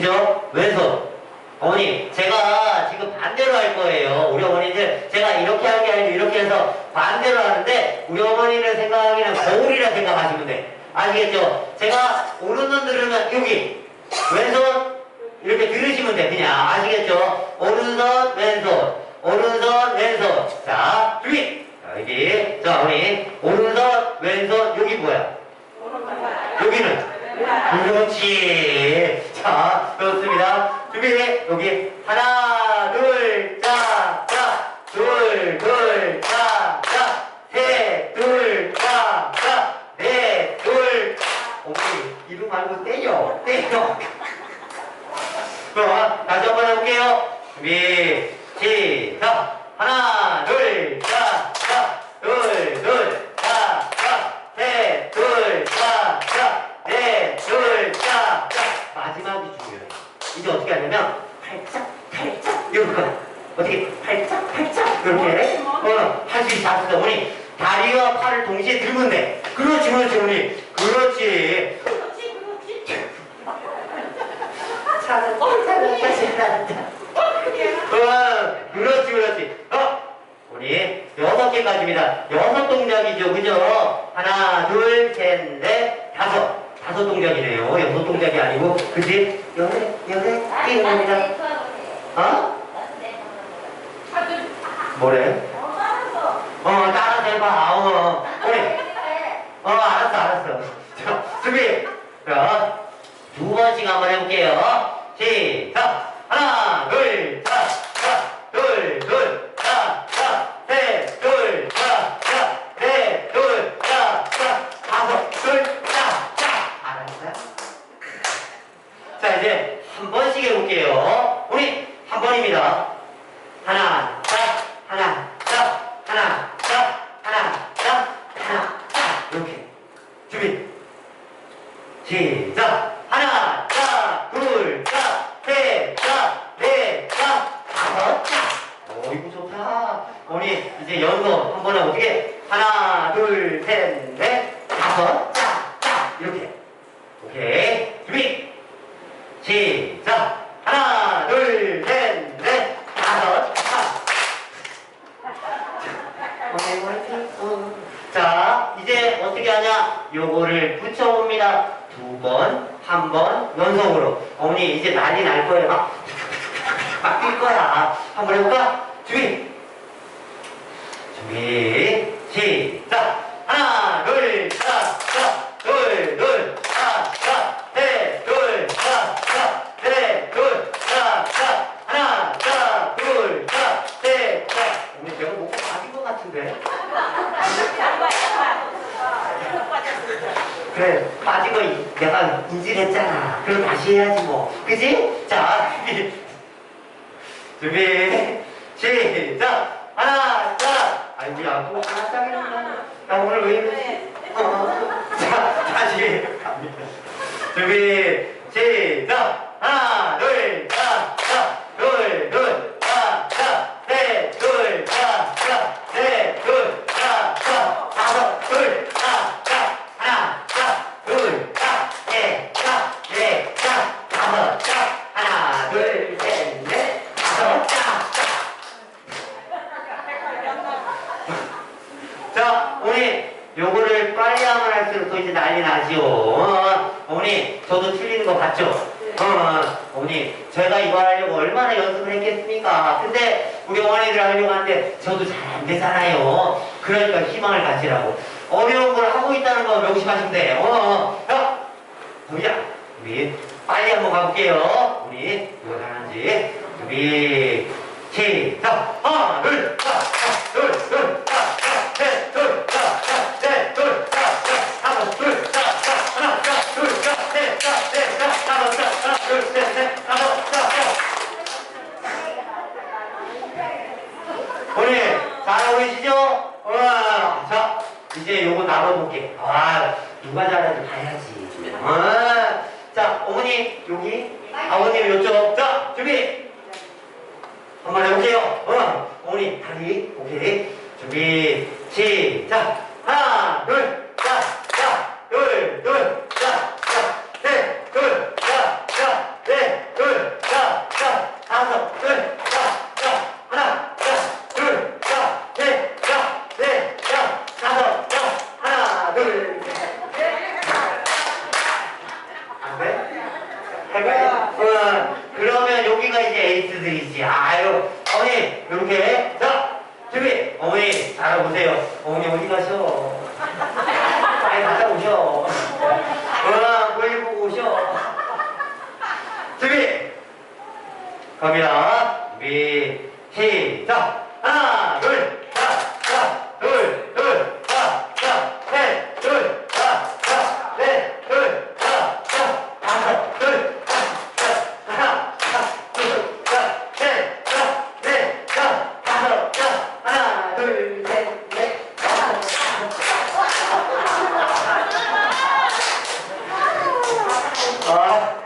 그죠? 왼손. 어머니, 제가 지금 반대로 할 거예요. 우리 어머니들, 제가 이렇게 한게 아니고 이렇게 해서 반대로 하는데, 우리 어머니를 생각하기는 거울이라 생각하시면 돼. 아시겠죠? 제가 오른손 들으면 여기, 왼손 이렇게 들으시면 돼. 그냥 아시겠죠? 오른손, 왼손, 오른손, 왼손. 자, 준비! 자, 여기. 자, 어머니, 오른손, 왼손, 여기 뭐야? 여기는? 그렇지. 자, 좋습니다. 준비. 여기 하나, 둘, 자, 자, 둘, 둘, 자, 자, 셋, 둘, 자, 자, 넷, 둘. 어머니, 이름 말고 때려, 때려. 그럼 다시 한번 해볼게요. 준비, 시작. 하나, 둘, 자, 자, 둘, 둘, 자, 자, 셋, 둘, 자, 자, 넷, 둘, 자, 자. 마지막이 중요해. 이제 어떻게 하냐면, 팔짝, 팔짝, 이렇게 거야. 어떻게, 팔짝, 팔짝, 이렇게. 어, 할수 할수 있어. 어머니, 다리와 팔을 동시에 들면 돼. 그렇지, 그렇지, 어머니. 그렇지. 찾았다, 찾았다, 찾았다. 어, 그렇지, 그렇지. 어, 우리 여섯 개까지입니다. 여섯 동작이죠, 그죠? 하나, 둘, 셋, 넷, 다섯. 다섯 동작이네요. 여섯 동작이 아니고, 그지? 여섯, 여섯, 뛰는 겁니다. 어? 뭐래? 어, 따라서 해봐. 어, 우리. 어, 알았어, 알았어. 자, 준비. 자, 두 번씩 한번 해볼게요. 시작. 하나, 둘, 자, 이제 한 번씩 해볼게요. 우리 한 번입니다. 하나, 자, 하나, 자, 하나, 자, 하나, 자. 이렇게. 준비. 시작. 하나, 자, 둘, 자, 셋, 자, 넷, 자, 다섯, 자. 오, 이거 좋다. 우리 이제 연속 한 번에 어떻게? 하나, 둘, 셋, 넷, 다섯, 자, 자. 이렇게. 오케이. 준비. 시작. 하나, 둘, 셋, 넷, 다섯, 화이팅. 어. 자, 이제 어떻게 하냐? 요거를 붙여봅니다. 두 번, 한 번, 연속으로. 어머니, 이제 난리 날 거예요. 막, 막뛸 거야. 한번 해볼까? 준비! 준비, 시작! 하나, 둘, 자, 자, 둘, 둘, 자, 자, 셋, 둘, 자, 자, 셋, 둘, 자, 자, 하나, 자, 둘, 자, 셋, 자. 어머니, 내가 목가 빠진 것 같은데? 그래 빠진 거 이- 내가 인지했잖아. 그럼 다시 해야지 뭐. 그지? 자 준비 시작. 하나 자 아이고 야또 하나 짜겠나 나 오늘 왜 이러지? 어. 자 다시 갑니다. 준비 시작 빨리 하면 할수록 또 이제 난리 나지요. 어, 어머니, 저도 틀리는 거 봤죠? 어, 어머니, 제가 이거 하려고 얼마나 연습을 했겠습니까? 근데 우리 어머니들 하려고 하는데 저도 잘 안 되잖아요. 그러니까 희망을 가지라고. 어려운 걸 하고 있다는 거 명심하시면 돼요. 어, 자, 보자. 우리 빨리 한번 가볼게요. 우리 이거 하는지. 준비, 시작. 하나, 둘, 자, 자, 둘, 둘, 자, 자, 셋, 둘, 자, 자, 셋, 둘, 자, 자, 다섯, 둘, 자, 자, 하나, 자, 둘, 자, 셋, 자, 넷, 자, 다섯, 자, 하나, 둘, 셋, 넷, 다섯, 자, 자. 우리 잘하고 계시죠? 어, 자, 이제 요거 나눠볼게. 아, 누가 잘하는지 봐야지. 어, 자, 어머니, 여기. 아버님, 요쪽. 자, 준비. 한번 해볼게요. 어, 어머니, 다리. 오케이. 준비. 시작. 하나, 둘, 이제 에이스들이지. 아유, 어머니, 이렇게. 자, 준비. 어머니, 알아보세요. 어머니, 어디 가셔? 빨리 갔다 오셔. 어머니, 빨리 보고 오셔. 준비. 갑니다. 준비, 시작. Tá?